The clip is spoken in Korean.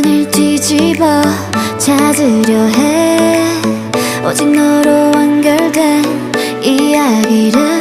세상을 뒤집어 찾으려 해. 오직 너로 완결된 이야기를